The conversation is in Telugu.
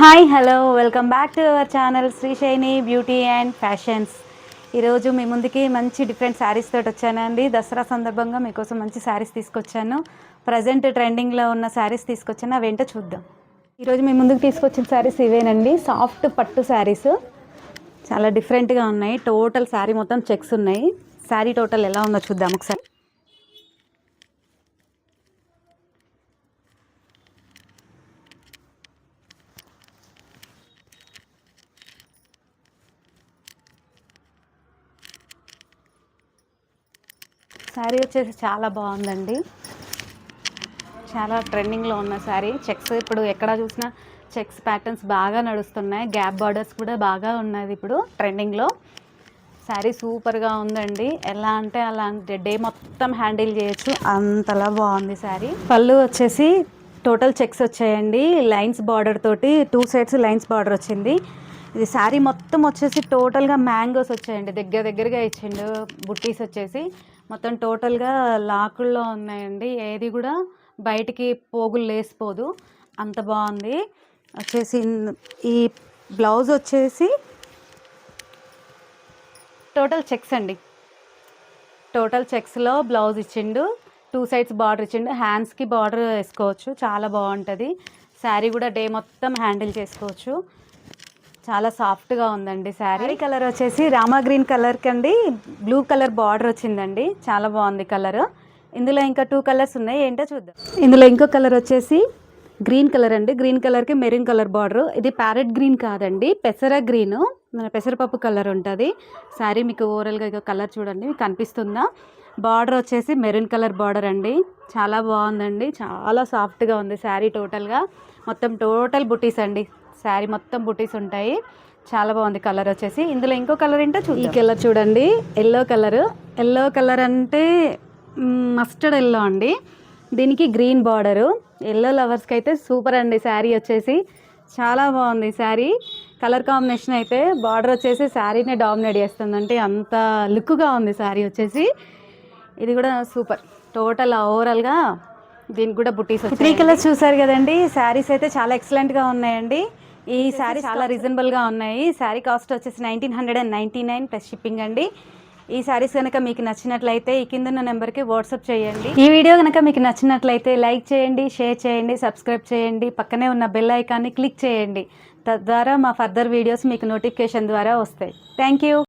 Hi hello. Welcome back to our channel Srishaini beauty and fashions. ఈరోజు మీ ముందుకి మంచి డిఫరెంట్ శారీస్ తోటి వచ్చానండి. దసరా సందర్భంగా మీకోసం మంచి శారీస్ తీసుకొచ్చాను. ప్రజెంట్ ట్రెండింగ్లో ఉన్న శారీస్ తీసుకొచ్చాను. అవేంటో చూద్దాం. ఈరోజు మీ ముందుకు తీసుకొచ్చిన శారీస్ ఇవేనండి. సాఫ్ట్ పట్టు శారీస్. చాలా డిఫరెంట్గా ఉన్నాయి. టోటల్ శారీ మొత్తం చెక్స్ ఉన్నాయి. శారీ టోటల్ ఎలా ఉందో చూద్దాం ఒకసారి. శారీ వచ్చేసి చాలా బాగుందండి. చాలా ట్రెండింగ్లో ఉన్న శారీ చెక్స్ ఇప్పుడు ఎక్కడ చూసినా చెక్స్ ప్యాటర్న్స్ బాగా నడుస్తున్నాయి. గ్యాప్ బార్డర్స్ కూడా బాగా ఉన్నది ఇప్పుడు ట్రెండింగ్లో శారీ సూపర్గా ఉందండి. ఎలా అంటే అలా డే మొత్తం హ్యాండిల్ చేయొచ్చు. అంతలా బాగుంది శారీ పళ్ళు వచ్చేసి టోటల్ చెక్స్ వచ్చాయండి. లైన్స్ బార్డర్ తోటి టూ సైడ్స్ లైన్స్ బార్డర్ వచ్చింది. ఇది శారీ మొత్తం వచ్చేసి టోటల్గా మ్యాంగోస్ వచ్చాయండి. దగ్గర దగ్గరగా ఇచ్చిండు బుట్టీస్ వచ్చేసి. మొత్తం టోటల్గా లాకుల్లో ఉన్నాయండి. ఏది కూడా బయటికి పోగులు లేసిపోదు. అంత బాగుంది. వచ్చేసి ఈ బ్లౌజ్ వచ్చేసి టోటల్ చెక్స్ అండి. టోటల్ చెక్స్లో బ్లౌజ్ ఇచ్చిండు. టూ సైడ్స్ బార్డర్ ఇచ్చిండు. హ్యాండ్స్కి బార్డర్ వేసుకోవచ్చు. చాలా బాగుంటుంది. శారీ కూడా డే మొత్తం హ్యాండిల్ చేసుకోవచ్చు. చాలా సాఫ్ట్గా ఉందండి శారీ. కలర్ వచ్చేసి రామా గ్రీన్ కలర్ కండి బ్లూ కలర్ బార్డర్ వచ్చిందండి. చాలా బాగుంది కలర్. ఇందులో ఇంకా టూ కలర్స్ ఉన్నాయి. ఏంటో చూద్దాం. ఇందులో ఇంకో కలర్ వచ్చేసి గ్రీన్ కలర్ అండి. గ్రీన్ కలర్కి మెరూన్ కలర్ బార్డర్ ఇది ప్యారెట్ గ్రీన్ కాదండి. పెసర గ్రీన్ మన పెసరపప్పు కలర్ ఉంటుంది. శారీ మీకు ఓవరాల్గా ఇక కలర్ చూడండి. మీకు కనిపిస్తుందా బార్డర్ వచ్చేసి మెరూన్ కలర్ బార్డర్ అండి. చాలా బాగుందండి. చాలా సాఫ్ట్గా ఉంది శారీ టోటల్గా మొత్తం టోటల్ బుటీస్ అండి. శారీ మొత్తం బుటీస్ ఉంటాయి. చాలా బాగుంది కలర్ వచ్చేసి. ఇందులో ఇంకో కలర్ ఏంటో చూ ఈ కలర్ చూడండి. Yellow colour. ఎల్లో కలర్ అంటే మస్టర్డ్ ఎల్లో అండి. దీనికి గ్రీన్ బార్డరు. ఎల్లో లవర్స్కి అయితే సూపర్ అండి శారీ వచ్చేసి. చాలా బాగుంది శారీ. కలర్ కాంబినేషన్ అయితే బార్డర్ వచ్చేసి శారీనే డామినేట్ చేస్తుంది. అంటే అంత లుక్గా ఉంది శారీ వచ్చేసి. ఇది కూడా సూపర్. టోటల్ ఓవరాల్గా దీనికి కూడా బుటీస్ త్రీ కలర్స్ చూసారు కదండి. శారీస్ అయితే చాలా ఎక్సలెంట్గా ఉన్నాయండి. ఈ శారీ చాలా రీజనబుల్గా ఉన్నాయి. శారీ కాస్ట్ వచ్చేసి nineteen hundred and ninety nine plus shipping అండి. ఈ శారీస్ కనుక మీకు నచ్చినట్లయితే ఈ కింద ఉన్న నెంబర్కి వాట్సాప్ చేయండి. ఈ వీడియో కనుక మీకు నచ్చినట్లయితే లైక్ చేయండి షేర్ చేయండి సబ్స్క్రైబ్ చేయండి. పక్కనే ఉన్న బెల్ ఐకాన్ని క్లిక్ చేయండి. తద్వారా మా ఫర్దర్ వీడియోస్ మీకు నోటిఫికేషన్ ద్వారా వస్తాయి. Thank you.